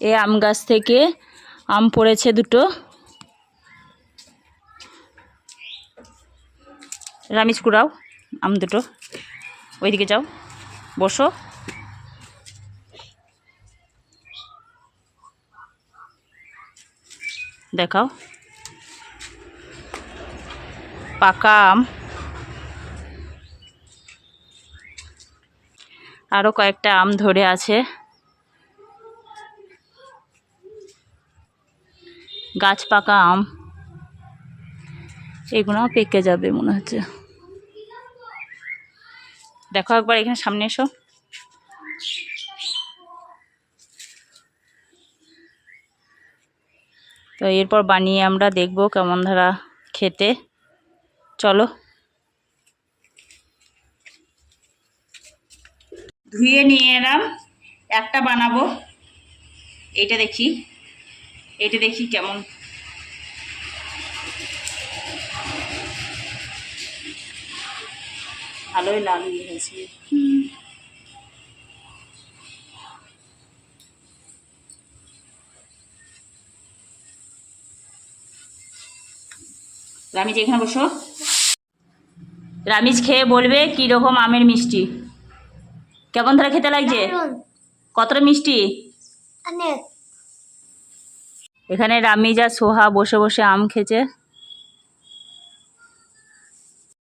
এই আম গাছ থেকে আম পড়েছে দুটো। রামিজ, কুড়াও আম দুটো। ওইদিকে যাও, বসো। দেখাও। পাকা আম। আরও কয়েকটা আম ধরে আছে। গাছ পাকা আম, এগুলো পেকে যাবে মনে হচ্ছে। দেখো একবার এখানে সামনে এসো। তো এরপর বানিয়ে আমরা দেখব কেমন ধারা খেতে। চলো। ধুয়ে নিয়ে এলাম। একটা বানাবো। এইটা দেখি। এইটা দেখি কেমন। ভালোই লাগিয়ে গেছে। রামিজ এখানে বসো। রামিজ খেয়ে বলবে কি রকম আমের মিষ্টি। কেমন ধরে খেতে লাগছে? কতটা মিষ্টি? অনেক। এখানে রামিজা সোহা বসে বসে আম খেছে